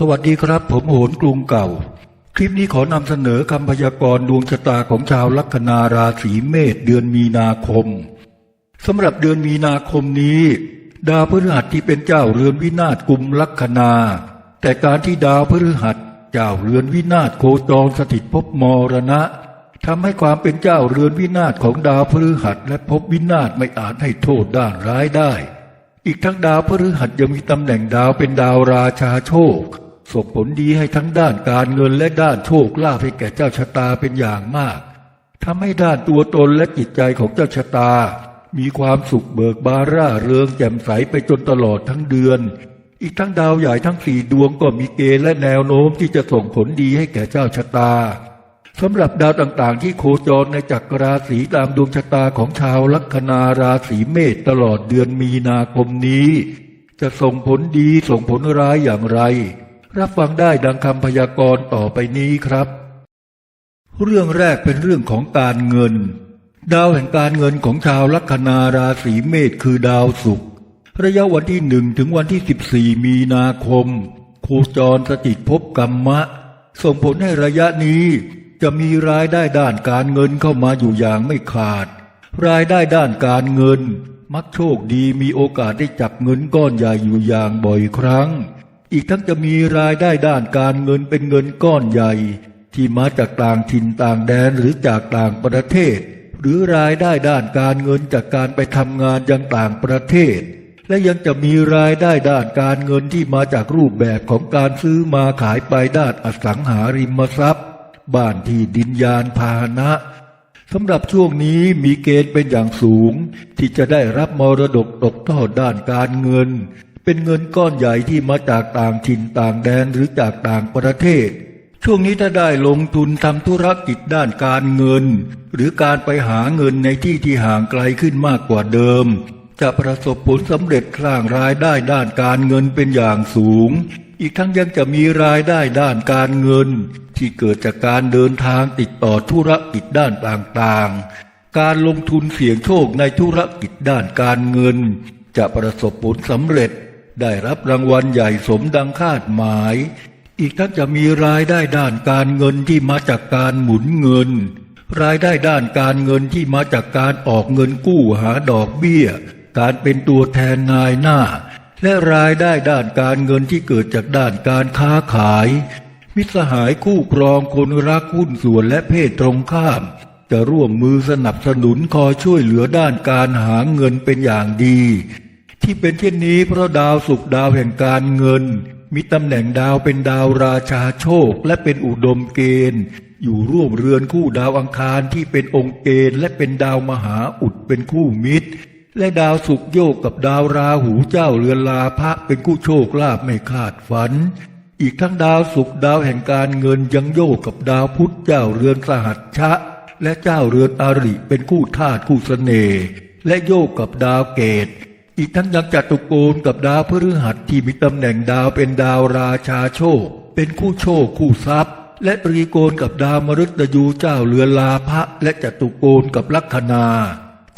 สวัสดีครับ ผมโหนกรุงเก่า คลิปนี้ขอนำเสนอคำพยากรณ์ดวงชะตาของชาวลัคนาราศีเมษเดือนมีนาคมสำหรับเดือนมีนาคมนี้ ดาวพฤหัสที่เป็นเจ้าเรือนวินาศกุมลัคนา แต่การที่ดาวพฤหัสเจ้าเรือนวินาศโคจรสถิตภพมรณะทำให้ความเป็นเจ้าเรือนวินาศของดาวพฤหัสและภพวินาศไม่อาจให้โทษด้านร้ายได้ อีกทั้งดาวพฤหัสยังมีตำแหน่งดาวเป็นดาวราชาโชค ส่งผลดีให้ทั้งด้านการเงินและด้านโชคลาภให้แก่เจ้าชะตาเป็นอย่างมากทำให้ด้านตัวตนและจิตใจของเจ้าชะตา มีความสุขเบิกบานร่าเริงแจ่มใสไปจนตลอดทั้งเดือน อีกทั้งดาวใหญ่ทั้งสี่ดวงก็มีเกณฑ์และแนวโน้มที่จะส่งผลดีให้แก่เจ้าชะตาสำหรับดาวต่างๆ ที่โคจรในจักรราศีตามดวงชะตาของชาวลัคนาราศีเมษตลอดเดือนมีนาคมนี้ จะส่งผลดีส่งผลร้ายอย่างไร รับฟังได้ดังคำพยากรณ์ต่อไปนี้ครับ เรื่องแรกเป็นเรื่องของการเงิน ดาวแห่งการเงินของชาวลัคนาราศีเมษคือดาวศุกร์ระยะวันที่หนึ่งถึงวันที่สิบสี่มีนาคม โคจรสถิตภพกรรมะ ส่งผลให้ระยะนี้จะมีรายได้ด้านการเงินเข้ามาอยู่อย่างไม่ขาด รายได้ด้านการเงิน มักโชคดีมีโอกาสได้จับเงินก้อนใหญ่อยู่อย่างบ่อยครั้ง อีกทั้งจะมีรายได้ด้านการเงินเป็นเงินก้อนใหญ่ ที่มาจากต่างถิ่นต่างแดนหรือจากต่างประเทศ หรือรายได้ด้านการเงินจากการไปทำงานยังต่างประเทศ และยังจะมีรายได้ด้านการเงินที่มาจากรูปแบบของการซื้อมาขายไปด้านอสังหาริมทรัพย์ บ้านที่ดินยานพาหนะสำหรับช่วงนี้มีเกณฑ์เป็นอย่างสูง ที่จะได้รับมรดกตกทอดด้านการเงิน เป็นเงินก้อนใหญ่ที่มาจากต่างถิ่นต่างแดนหรือจากต่างประเทศ ช่วงนี้ถ้าได้ลงทุนทำธุรกิจด้านการเงิน หรือการไปหาเงินในที่ที่ห่างไกลขึ้นมากกว่าเดิม จะประสบผลสำเร็จสร้างรายได้ด้านการเงินเป็นอย่างสูง อีกทั้งยังจะมีรายได้ด้านการเงิน ที่เกิดจากการเดินทางติดต่อธุรกิจด้านต่างๆ การลงทุนเสี่ยงโชคในธุรกิจด้านการเงิน จะประสบผลสำเร็จ ได้รับรางวัลใหญ่สมดังคาดหมาย อีกทั้งจะมีรายได้ด้านการเงินที่มาจากการหมุนเงิน รายได้ด้านการเงินที่มาจากการออกเงินกู้หาดอกเบี้ย การเป็นตัวแทนนายหน้า และรายได้ด้านการเงินที่เกิดจากด้านการค้าขาย มิตรสหายคู่ครองคนรักหุ้นส่วนและเพศตรงข้าม จะร่วมมือสนับสนุนคอยช่วยเหลือด้านการหาเงินเป็นอย่างดี ที่เป็นเช่นนี้เพราะดาวศุกดาวแห่งการเงิน มีตำแหน่งดาวเป็นดาวราชาโชคและเป็นอุดมเกณฑ์ อยู่ร่วมเรือนคู่ดาวอังคารที่เป็นองค์เกณฑ์และเป็นดาวมหาอุดเป็นคู่มิตร และดาวศุกโยกกับดาวราหูเจ้าเรือนลาภะเป็นคู่โชคลาภไม่คาดฝัน อีกทั้งดาวศุกดาวแห่งการเงินยังโยกกับดาวพุธเจ้าเรือนสหัชชะ และเจ้าเรือนอริเป็นคู่ธาตุคู่เสน่ห์และโยกกับดาวเกต อีกทั้งยังจัตุโกณกับดาวพฤหัสที่มีตำแหน่งดาวเป็นดาวราชาโชค เป็นคู่โชคคู่ทรัพย์ และตรีโกณกับดาวมฤตยูเจ้าเรือลาภะและจัตุโกณกับลัคนา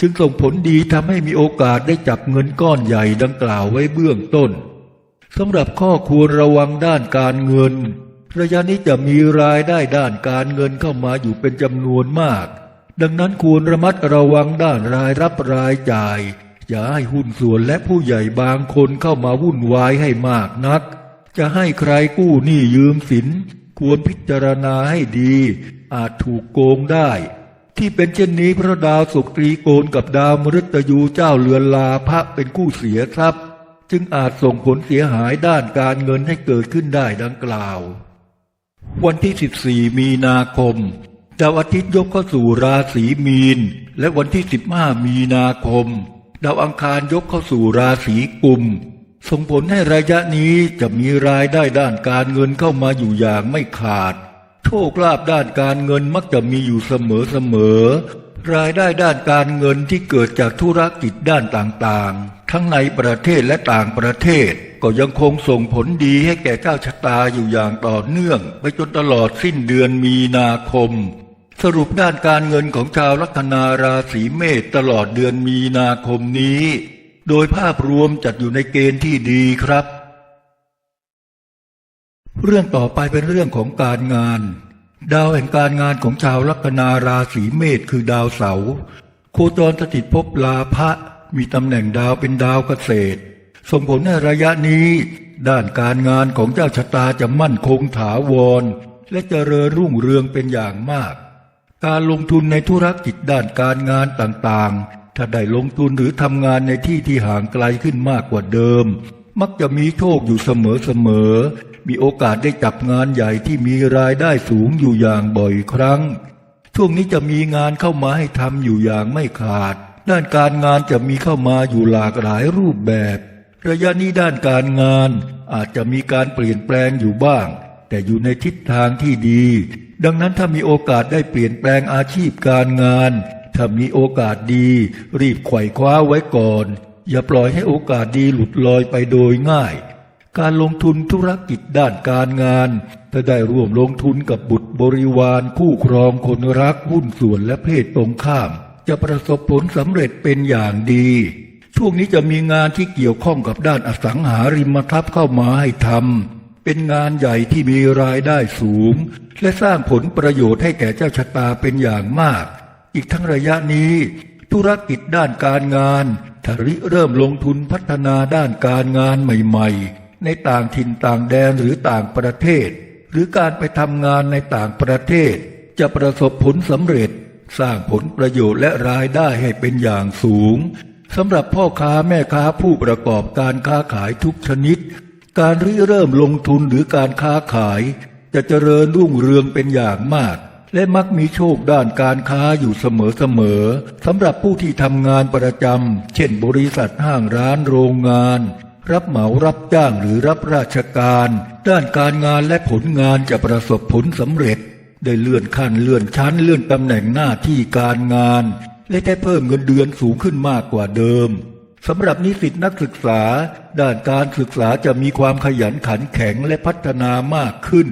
จึงส่งผลดีทำให้มีโอกาสได้จับเงินก้อนใหญ่ดังกล่าวไว้เบื้องต้นสำหรับข้อควรระวังด้านการเงิน ระยะนี้จะมีรายได้ด้านการเงินเข้ามาอยู่เป็นจำนวนมาก ดังนั้นควรระมัดระวังด้านรายรับรายจ่าย อย่าให้หุ้นส่วนและผู้ใหญ่บางคนเข้ามาวุ่นวายให้มากนัก จะให้ใครกู้หนี้ยืมสิน ควรพิจารณาให้ดี อาจถูกโกงได้ ที่เป็นเช่นนี้พระดาวศุกตรีโกณกับดาวมฤตยูเจ้าเรือนลาภะเป็นคู่เสียทรัพย์ จึงอาจส่งผลเสียหายด้านการเงินให้เกิดขึ้นได้ดังกล่าว วันที่ 14 มีนาคมดาวอาทิตย์ยกเข้าสู่ราศีมีน และวันที่ 15 มีนาคม ดาวอังคารยกเข้าสู่ราศีกุม ส่งผลให้ระยะนี้จะมีรายได้ด้านการเงินเข้ามาอยู่อย่างไม่ขาด โชคลาภด้านการเงินมักจะมีอยู่เสมอเสมอ รายได้ด้านการเงินที่เกิดจากธุรกิจด้านต่างๆ ทั้งในประเทศและต่างประเทศ ก็ยังคงส่งผลดีให้แก่เจ้าชะตาอยู่อย่างต่อเนื่อง ไปจนตลอดสิ้นเดือนมีนาคม สรุปด้านการเงินของชาวลัคนาราศีเมษตลอดเดือนมีนาคมนี้ โดยภาพรวมจัดอยู่ในเกณฑ์ที่ดีครับ เรื่องต่อไปเป็นเรื่องของการงาน ดาวแห่งการงานของชาวลัคนาราศีเมษคือดาวเสาร์โคจรสถิตภพลาภะมีตำแหน่งดาวเป็นดาวเกษตร ส่งผลให้ระยะนี้ ด้านการงานของเจ้าชะตาจะมั่นคงถาวร และเจริญรุ่งเรืองเป็นอย่างมาก การลงทุนในธุรกิจด้านการงานต่างๆ ถ้าได้ลงทุนหรือทำงานในที่ที่ห่างไกลขึ้นมากกว่าเดิม มักจะมีโชคอยู่เสมอๆ มีโอกาสได้จับงานใหญ่ที่มีรายได้สูงอยู่อย่างบ่อยครั้ง ช่วงนี้จะมีงานเข้ามาให้ทำอยู่อย่างไม่ขาด ด้านการงานจะมีเข้ามาอยู่หลากหลายรูปแบบ ระยะนี้ด้านการงานอาจจะมีการเปลี่ยนแปลงอยู่บ้าง แต่อยู่ในทิศทางที่ดี ดังนั้นถ้ามีโอกาสได้เปลี่ยนแปลงอาชีพการงาน ถ้ามีโอกาสดี รีบไขว่คว้าไว้ก่อน อย่าปล่อยให้โอกาสดีหลุดลอยไปโดยง่าย การลงทุนธุรกิจด้านการงาน ถ้าได้ร่วมลงทุนกับบุตรบริวาร คู่ครองคนรักหุ้นส่วนและเพศตรงข้าม จะประสบผลสำเร็จเป็นอย่างดีช่วงนี้จะมีงานที่เกี่ยวข้องกับด้านอสังหาริมทรัพย์เข้ามาให้ทำ เป็นงานใหญ่ที่มีรายได้สูง และสร้างผลประโยชน์ให้แก่เจ้าชะตาเป็นอย่างมาก อีกทั้งระยะนี้ ธุรกิจด้านการงานถ้าริเริ่มลงทุนพัฒนาด้านการงานใหม่ๆ ในต่างถิ่นต่างแดนหรือต่างประเทศ หรือการไปทำงานในต่างประเทศ จะประสบผลสำเร็จ สร้างผลประโยชน์และรายได้ให้เป็นอย่างสูงสำหรับพ่อค้าแม่ค้าผู้ประกอบการค้าขายทุกชนิด การริเริ่มลงทุนหรือการค้าขาย จะเจริญรุ่งเรืองเป็นอย่างมาก และมักมีโชคด้านการค้าอยู่เสมอๆสำหรับผู้ที่ทำงานประจำเช่นบริษัทห้างร้านโรงงาน รับเหมารับจ้างหรือรับราชการ ด้านการงานและผลงานจะประสบผลสำเร็จ ได้เลื่อนขั้นเลื่อนชั้นเลื่อนตำแหน่งหน้าที่การงาน และได้เพิ่มเงินเดือนสูงขึ้นมากกว่าเดิม สำหรับนิสิตนักศึกษา ด้านการศึกษาจะมีความขยันขันแข็งและพัฒนามากขึ้น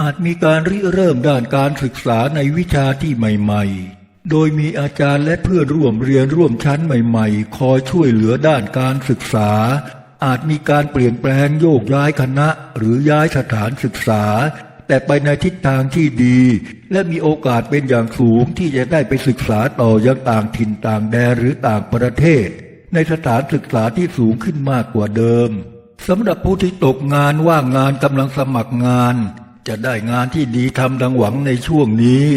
อาจมีการริเริ่มด้านการศึกษาในวิชาที่ใหม่ ๆ โดยมีอาจารย์และเพื่อนร่วมเรียนร่วมชั้นใหม่ ๆ คอยช่วยเหลือด้านการศึกษา อาจมีการเปลี่ยนแปลงโยกย้ายคณะ หรือย้ายสถานศึกษา แต่ไปในทิศทางที่ดี และมีโอกาสเป็นอย่างสูงที่จะได้ไปศึกษาต่อยังต่างถิ่นต่างแดนหรือต่างประเทศ ในสถานศึกษาที่สูงขึ้นมากกว่าเดิมสำหรับผู้ที่ตกงานว่างงานกำลังสมัครงาน จะได้งานที่ดีทำดังหวังในช่วงนี้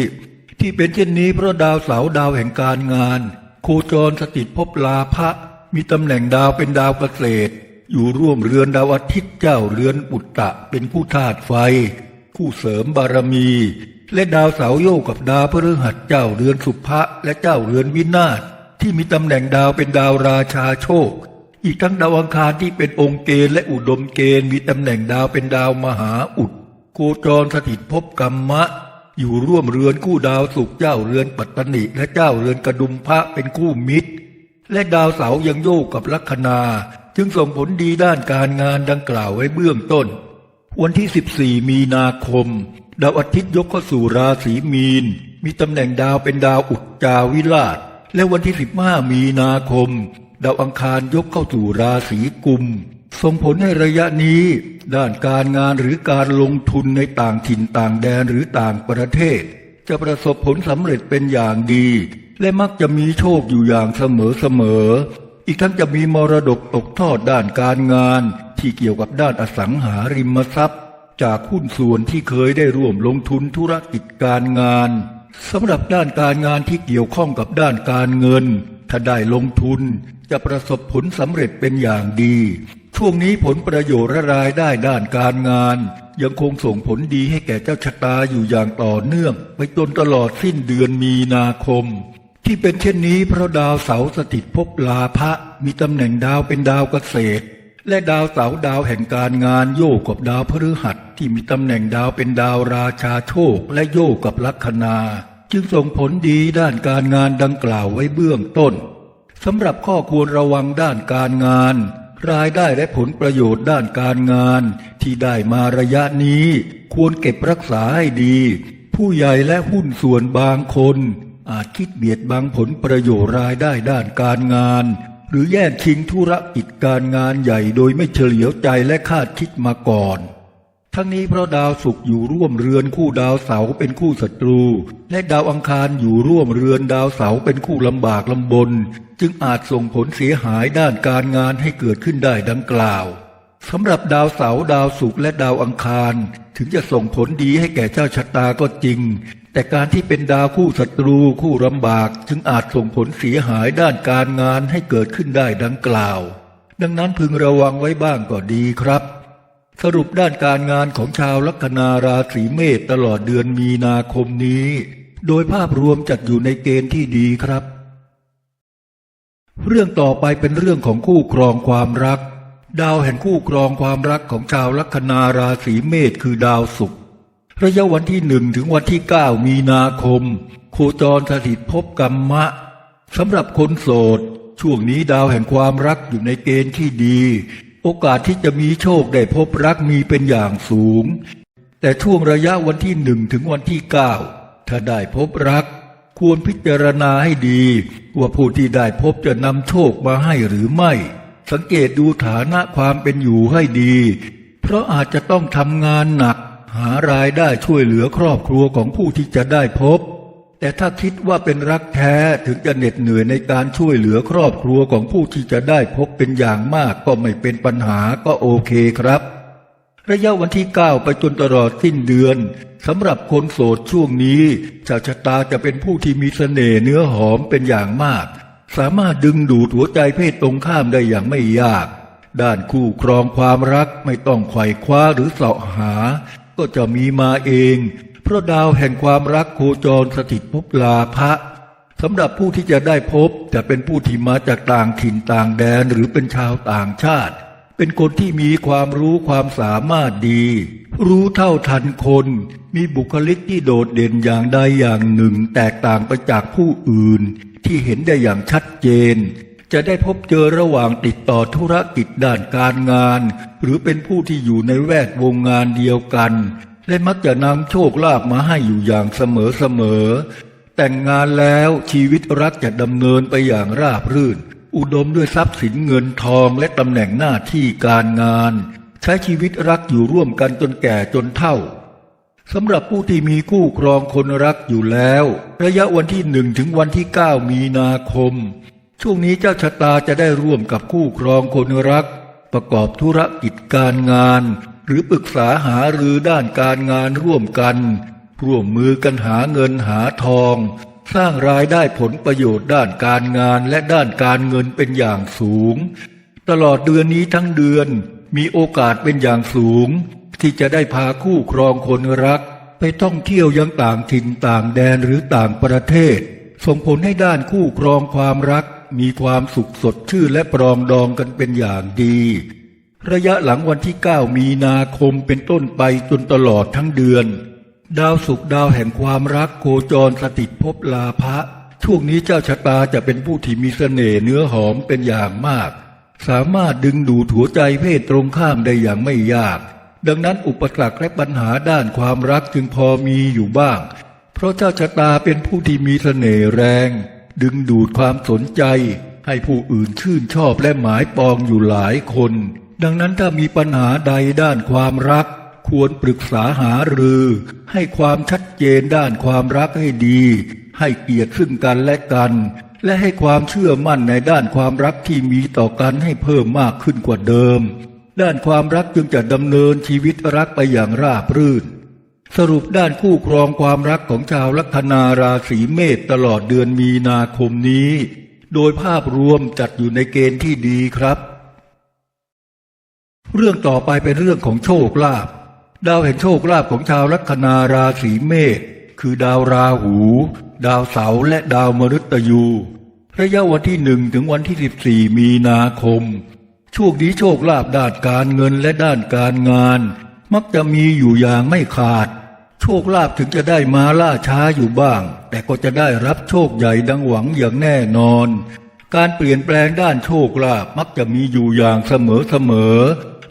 ที่เป็นเช่นนี้เพราะดาวเสาดาวแห่งการงาน โคจรสถิตภพลาภะมีตำแหน่งดาวเป็นดาวเกษตร อยู่ร่วมเรือนดาวอาทิตย์เจ้าเรือนปุตตะเป็นผู้ธาตุไฟผู้เสริมบารมี และดาวเสาโยกกับดาวพฤหัสเจ้าเรือนสุภะและเจ้าเรือนวินาศ ที่มีตำแหน่งดาวเป็นดาวราชาโชค อีกทั้งดาวอังคารที่เป็นองค์เกณฑ์และอุดมเกณฑ์มีตำแหน่งดาวเป็นดาวมหาอุดโคจรสถิตภพกรรมะ อยู่ร่วมเรือนคู่ดาวสุขเจ้าเรือนปัตตนิและเจ้าเรือนกระดุมพระเป็นคู่มิตร และดาวเสายังโยกกับลัคนา จึงส่งผลดีด้านการงานดังกล่าวไว้เบื้องต้น วันที่ 14 มีนาคม ดาวอาทิตย์ยกเข้าสู่ราศีมีน มีตำแหน่งดาวเป็นดาวอุจจาวิราช และวันที่ 15 มีนาคม ดาวอังคารยกเข้าสู่ราศีกุม ส่งผลให้ระยะนี้ ด้านการงานหรือการลงทุนในต่างถิ่นต่างแดนหรือต่างประเทศ จะประสบผลสำเร็จเป็นอย่างดี และมักจะมีโชคอยู่อย่างเสมอเสมอๆอีกทั้งจะมีมรดกตกทอดด้านการงาน ที่เกี่ยวกับด้านอสังหาริมทรัพย์ จากหุ้นส่วนที่เคยได้ร่วมลงทุนธุรกิจการงาน สำหรับด้านการงานที่เกี่ยวข้องกับด้านการเงิน ถ้าได้ลงทุนจะประสบผลสำเร็จเป็นอย่างดี ช่วงนี้ผลประโยชน์ะรายได้ด้านการงาน ยังคงส่งผลดีให้แก่เจ้าชะตาอยู่อย่างต่อเนื่อง ไปจนตลอดสิ้นเดือนมีนาคม ที่เป็นเช่นนี้เพราะดาวเสาร์สถิตภพลาภะมีตำแหน่งดาวเป็นดาวเกษตร และดาวเสาดาวแห่งการงานโยกกับดาวพฤหัสที่มีตำแหน่งดาวเป็นดาวราชาโชคและโยกกับลัคนา จึงส่งผลดีด้านการงานดังกล่าวไว้เบื้องต้นสำหรับข้อควรระวังด้านการงาน รายได้และผลประโยชน์ด้านการงานที่ได้มาระยะนี้ ควรเก็บรักษาให้ดี ผู้ใหญ่และหุ้นส่วนบางคน อาจคิดเบียดบังผลประโยชน์รายได้ด้านการงาน หรือแย่งชิงธุรกิจการงานใหญ่โดยไม่เฉลียวใจและคาดคิดมาก่อน ทั้งนี้เพราะดาวศุกร์อยู่ร่วมเรือนคู่ดาวเสาร์เป็นคู่ศัตรู และดาวอังคารอยู่ร่วมเรือนดาวเสาร์เป็นคู่ลำบากลำบน จึงอาจส่งผลเสียหายด้านการงานให้เกิดขึ้นได้ดังกล่าวสำหรับดาวเสาร์ดาวศุกร์และดาวอังคาร ถึงจะส่งผลดีให้แก่เจ้าชะตาก็จริง แต่การที่เป็นดาวคู่ศัตรูคู่ลำบากจึงอาจส่งผลเสียหายด้านการงานให้เกิดขึ้นได้ดังกล่าว ดังนั้นพึงระวังไว้บ้างก็ดีครับ สรุปด้านการงานของชาวลัคนาราศีเมษตลอดเดือนมีนาคมนี้ โดยภาพรวมจัดอยู่ในเกณฑ์ที่ดีครับ เรื่องต่อไปเป็นเรื่องของคู่ครองความรัก ดาวแห่งคู่ครองความรักของชาวลัคนาราศีเมษคือดาวศุกร์ ระยะวันที่หนึ่งถึงวันที่เก้ามีนาคม โคจรสถิตภพกรรมะสำหรับคนโสด ช่วงนี้ดาวแห่งความรักอยู่ในเกณฑ์ที่ดี โอกาสที่จะมีโชคได้พบรักมีเป็นอย่างสูง แต่ช่วงระยะวันที่หนึ่งถึงวันที่เก้าถ้าได้พบรัก ควรพิจารณาให้ดี ว่าผู้ที่ได้พบจะนำโชคมาให้หรือไม่ สังเกตดูฐานะความเป็นอยู่ให้ดี เพราะอาจจะต้องทำงานหนัก หารายได้ช่วยเหลือครอบครัวของผู้ที่จะได้พบ แต่ถ้าคิดว่าเป็นรักแท้ถึงจะเหน็ดเหนื่อยในการช่วยเหลือครอบครัวของผู้ที่จะได้พบเป็นอย่างมากก็ไม่เป็นปัญหาก็โอเคครับ ระยะวันที่ 9 ไปจนตลอดสิ้นเดือนสำหรับคนโสดช่วงนี้ชาวชะตาจะเป็นผู้ที่มีเสน่ห์เนื้อหอมเป็นอย่างมาก สามารถดึงดูดหัวใจเพศตรงข้ามได้อย่างไม่ยาก ด้านคู่ครองความรักไม่ต้องไขว่คว้าหรือเสาะหา ก็จะมีมาเอง เพราะดาวแห่งความรักโคจรสถิตภพลาภะสำหรับผู้ที่จะได้พบจะเป็นผู้ที่มาจากต่างถิ่นต่างแดนหรือเป็นชาวต่างชาติ เป็นคนที่มีความรู้ความสามารถดี รู้เท่าทันคน มีบุคลิกที่โดดเด่นอย่างใดอย่างหนึ่ง แตกต่างไปจากผู้อื่น ที่เห็นได้อย่างชัดเจน จะได้พบเจอระหว่างติดต่อธุรกิจด้านการงาน หรือเป็นผู้ที่อยู่ในแวดวงงานเดียวกัน และมักจะนำโชคลาภมาให้อยู่อย่างเสมอเสมอแต่งงานแล้วชีวิตรักจะดำเนินไปอย่างราบรื่น อุดมด้วยทรัพย์สินเงินทองและตำแหน่งหน้าที่การงาน ใช้ชีวิตรักอยู่ร่วมกันจนแก่จนเฒ่าสำหรับผู้ที่มีคู่ครองคนรักอยู่แล้ว ระยะวันที่หนึ่งถึงวันที่เก้ามีนาคม ช่วงนี้เจ้าชะตาจะได้ร่วมกับคู่ครองคนรัก ประกอบธุรกิจการงาน หรือปรึกษาหารือด้านการงานร่วมกัน ร่วมมือกันหาเงินหาทอง สร้างรายได้ผลประโยชน์ด้านการงานและด้านการเงินเป็นอย่างสูง ตลอดเดือนนี้ทั้งเดือนมีโอกาสเป็นอย่างสูง ที่จะได้พาคู่ครองคนรัก ไปท่องเที่ยวยังต่างถิ่นต่างแดนหรือต่างประเทศ ส่งผลให้ด้านคู่ครองความรัก มีความสุขสดชื่นและปรองดองกันเป็นอย่างดี ระยะหลังวันที่ 9 มีนาคมเป็นต้นไปจนตลอดทั้งเดือน ดาวศุกร์ดาวแห่งความรักโคจรสถิตภพลาภะช่วงนี้เจ้าชะตาจะเป็นผู้ที่มีเสน่ห์เนื้อหอมเป็นอย่างมาก สามารถดึงดูดหัวใจเพศตรงข้ามได้อย่างไม่ยาก ดังนั้นอุปสรรคและปัญหาด้านความรักจึงพอมีอยู่บ้าง เพราะเจ้าชะตาเป็นผู้ที่มีเสน่ห์แรง ดึงดูดความสนใจให้ผู้อื่นชื่นชอบและหมายปองอยู่หลายคน ดังนั้นถ้ามีปัญหาใดด้านความรัก ควรปรึกษาหารือ ให้ความชัดเจนด้านความรักให้ดี ให้เกียรติซึ่งกันและกัน และให้ความเชื่อมั่นในด้านความรักที่มีต่อกันให้เพิ่มมากขึ้นกว่าเดิม ด้านความรักจึงจะดำเนินชีวิตรักไปอย่างราบรื่น สรุปด้านคู่ครองความรักของชาวลัคนาราศีเมษตลอดเดือนมีนาคมนี้ โดยภาพรวมจัดอยู่ในเกณฑ์ที่ดีครับ เรื่องต่อไปเป็นเรื่องของโชคลาภดาวแห่งโชคลาภของชาวลัคนาราศีเมษคือดาวราหู ดาวเสาร์และดาวมฤตยู ระยะวันที่หนึ่งถึงวันที่สิบสี่มีนาคม ช่วงนี้โชคลาภด้านการเงินและด้านการงาน มักจะมีอยู่อย่างไม่ขาด โชคลาภถึงจะได้มาล่าช้าอยู่บ้าง แต่ก็จะได้รับโชคใหญ่ดังหวังอย่างแน่นอน การเปลี่ยนแปลงด้านโชคลาภมักจะมีอยู่อย่างเสมอเสมอ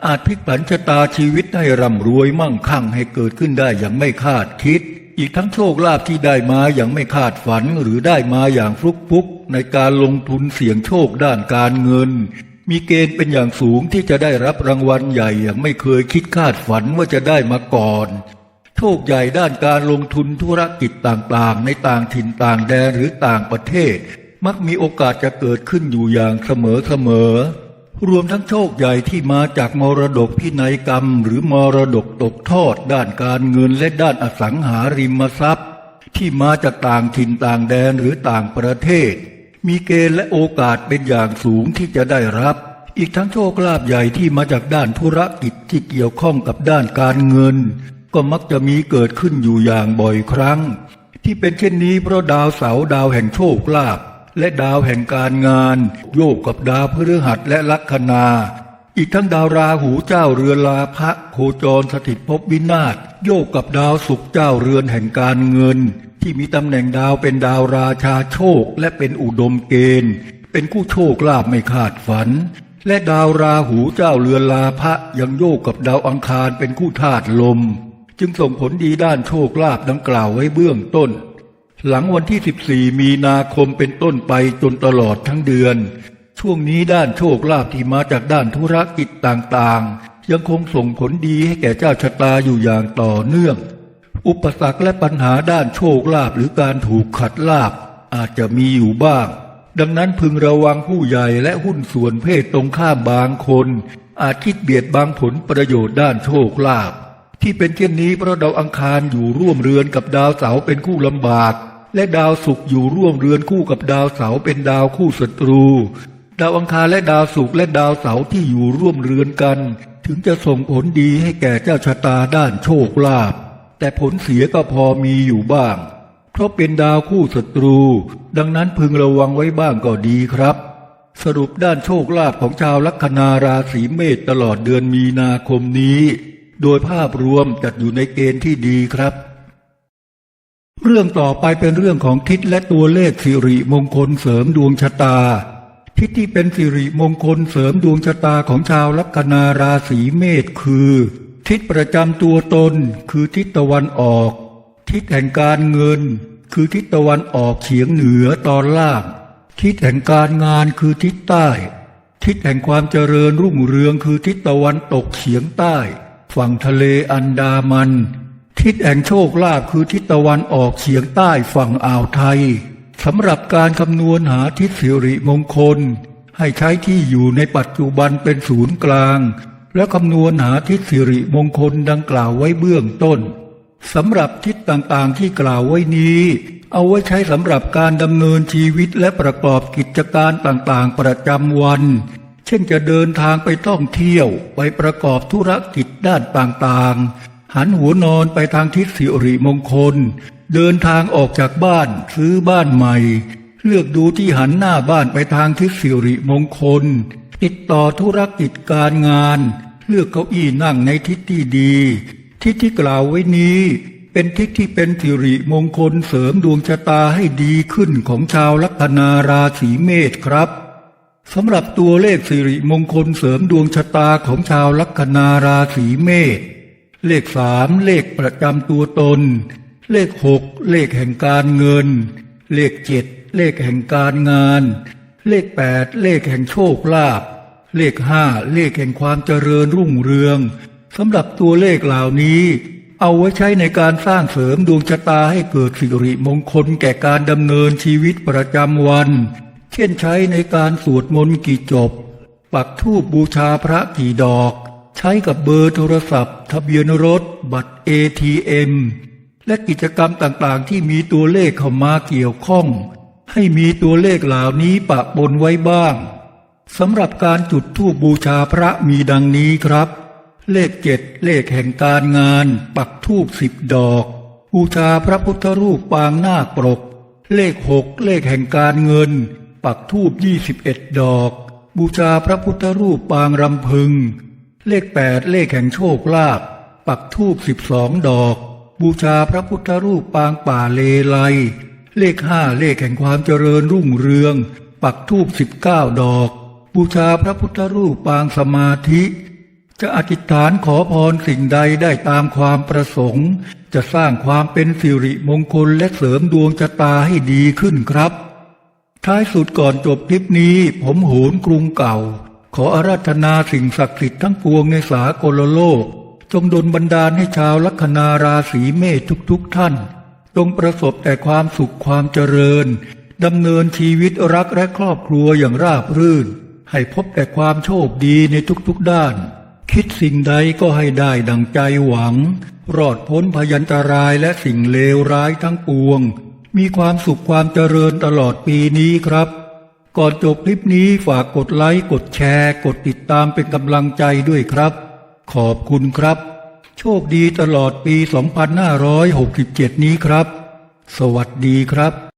อาจพลิกผันชะตาชีวิตให้ร่ำรวยมั่งคั่งให้เกิดขึ้นได้อย่างไม่คาดคิด อีกทั้งโชคลาภที่ได้มาอย่างไม่คาดฝันหรือได้มาอย่างฟลุกฟุกในการลงทุนเสี่ยงโชคด้านการเงินมีเกณฑ์เป็นอย่างสูงที่จะได้รับรางวัลใหญ่อย่างไม่เคยคิดคาดฝันว่าจะได้มาก่อน โชคใหญ่ด้านการลงทุนธุรกิจต่างๆ ในต่างถิ่นต่างแดนหรือต่างประเทศ มักมีโอกาสจะเกิดขึ้นอยู่อย่างเสมอๆรวมทั้งโชคใหญ่ที่มาจากมรดกพินัยกรรม หรือมรดกตกทอด ด้านการเงินและด้านอสังหาริมทรัพย์ ที่มาจากต่างถิ่นต่างแดนหรือต่างประเทศ มีเกณฑ์และโอกาสเป็นอย่างสูงที่จะได้รับ อีกทั้งโชคลาภใหญ่ที่มาจากด้านธุรกิจที่เกี่ยวข้องกับด้านการเงิน ก็มักจะมีเกิดขึ้นอยู่อย่างบ่อยครั้ง ที่เป็นเช่นนี้เพราะดาวเสาดาวแห่งโชคลาภและดาวแห่งการงาน โยกกับดาวพฤหัสและลัคนา อีกทั้งดาวราหูเจ้าเรือนลาภะโคจรสถิตภพวินาศโยกกับดาวศุกร์เจ้าเรือนแห่งการเงิน ที่มีตำแหน่งดาวเป็นดาวราชาโชคและเป็นอุดมเกณฑ์ เป็นคู่โชคลาภไม่คาดฝัน และดาวราหูเจ้าเรือนลาภะยังโยกกับดาวอังคารเป็นคู่ธาตุลม จึงส่งผลดีด้านโชคลาภดังกล่าวไว้เบื้องต้น หลังวันที่ 14 มีนาคมเป็นต้นไปจนตลอดทั้งเดือน ช่วงนี้ด้านโชคลาภที่มาจากด้านธุรกิจต่างๆ ยังคงส่งผลดีให้แก่เจ้าชะตาอยู่อย่างต่อเนื่อง อุปสรรคและปัญหาด้านโชคลาภหรือการถูกขัดลาภอาจจะมีอยู่บ้าง ดังนั้นพึงระวังผู้ใหญ่และหุ้นส่วนเพศตรงข้ามบางคน อาจคิดเบียดบังผลประโยชน์ด้านโชคลาภ ที่เป็นเช่นนี้เพราะดาวอังคารอยู่ร่วมเรือนกับดาวเสาร์เป็นคู่ลำบาก และดาวศุกร์อยู่ร่วมเรือนคู่กับดาวเสาร์เป็นดาวคู่ศัตรู ดาวอังคารและดาวศุกร์และดาวเสาร์ที่อยู่ร่วมเรือนกัน ถึงจะส่งผลดีให้แก่เจ้าชะตาด้านโชคลาภแต่ผลเสียก็พอมีอยู่บ้าง เพราะเป็นดาวคู่ศัตรู ดังนั้นพึงระวังไว้บ้างก็ดีครับ สรุปด้านโชคลาภของชาวลัคนาราศีเมษตลอดเดือนมีนาคมนี้ โดยภาพรวมจัดอยู่ในเกณฑ์ที่ดีครับ เรื่องต่อไปเป็นเรื่องของทิศและตัวเลขสิริมงคลเสริมดวงชะตา ทิศที่เป็นสิริมงคลเสริมดวงชะตาของชาวลัคนาราศีเมษคือ ทิศประจำตัวตน คือทิศตะวันออก ทิศแห่งการเงิน คือทิศตะวันออกเฉียงเหนือตอนล่างทิศแห่งการงานคือทิศใต้ ทิศแห่งความเจริญรุ่งเรืองคือทิศตะวันตกเฉียงใต้ ฝั่งทะเลอันดามัน ทิศแห่งโชคลาภคือทิศตะวันออกเฉียงใต้ฝั่งอ่าวไทยสำหรับการคำนวณหาทิศสิริมงคล ให้ใช้ที่อยู่ในปัจจุบันเป็นศูนย์กลาง และคำนวณหาทิศสิริมงคลดังกล่าวไว้เบื้องต้นสำหรับทิศต่างๆที่กล่าวไว้นี้ เอาไว้ใช้สำหรับการดำเนินชีวิตและประกอบกิจการต่างๆ ประจำวัน เช่นจะเดินทางไปท่องเที่ยวไปประกอบธุรกิจด้านต่างๆ หันหัวนอนไปทางทิศสิริมงคล เดินทางออกจากบ้านซื้อบ้านใหม่ เลือกดูที่หันหน้าบ้านไปทางทิศสิริมงคล ติดต่อธุรกิจการงาน เลือกเก้าอี้นั่งในทิศที่ดี ทิศที่กล่าวไว้นี้เป็นทิศที่เป็นสิริมงคลเสริมดวงชะตาให้ดีขึ้นของชาวลัคนาราศีเมษครับ สำหรับตัวเลขสิริมงคลเสริมดวงชะตาของชาวลัคนาราศีเมษ เลขสามเลขประจำตัวตน เลขหกเลขแห่งการเงิน เลขเจ็ดเลขแห่งการงาน เลขแปดเลขแห่งโชคลาภเลขห้าเลขแห่งความเจริญรุ่งเรืองสำหรับตัวเลขเหล่านี้ เอาไว้ใช้ในการสร้างเสริมดวงชะตาให้เกิดสิริมงคลแก่การดำเนินชีวิตประจำวัน ช่นใช้ในการสวดมนต์กี่จบ ปักธูปบูชาพระกี่ดอก ใช้กับเบอร์โทรศัพท์ ทะเบียนรถ บัตร ATM และกิจกรรมต่างๆ ที่มีตัวเลขเข้ามาเกี่ยวข้อง ให้มีตัวเลขเหล่านี้ปะปนไว้บ้างสำหรับการจุดธูปบูชาพระมีดังนี้ครับ เลขเจ็ดเลขแห่งการงาน ปักธูปสิบดอก บูชาพระพุทธรูปปางนาคปรก เลขหกเลขแห่งการเงิน ปักธูปยี่สิบเอ็ดดอก บูชาพระพุทธรูปปางรำพึง เลขแปดเลขแห่งโชคลาภปักธูปสิบสองดอก บูชาพระพุทธรูปปางป่าเลไลเลขห้าเลขแห่งความเจริญรุ่งเรือง ปักธูปสิบเก้าดอก บูชาพระพุทธรูปปางสมาธิ จะอธิษฐานขอพรสิ่งใดได้ตามความประสงค์ จะสร้างความเป็นสิริมงคลและเสริมดวงชะตาให้ดีขึ้นครับ ท้ายสุดก่อนจบคลิปนี้ ผมโหนกรุงเก่า ขออาราธนาสิ่งศักดิ์สิทธิ์ทั้งปวงในสากลโลก จงดลบันดาลให้ชาวลัคนาราศีเมษทุกๆท่าน จงประสบแต่ความสุขความเจริญดำเนินชีวิตรักและครอบครัวอย่างราบรื่น ให้พบแต่ความโชคดีในทุกๆด้าน คิดสิ่งใดก็ให้ได้ดังใจหวัง รอดพ้นพยันตรายและสิ่งเลวร้ายทั้งปวง มีความสุขความเจริญตลอดปีนี้ครับ ก่อนจบคลิปนี้ฝากกดไลค์กดแชร์ กดติดตามเป็นกำลังใจด้วยครับ ขอบคุณครับ โชคดีตลอดปี 2567 นี้ครับ สวัสดีครับ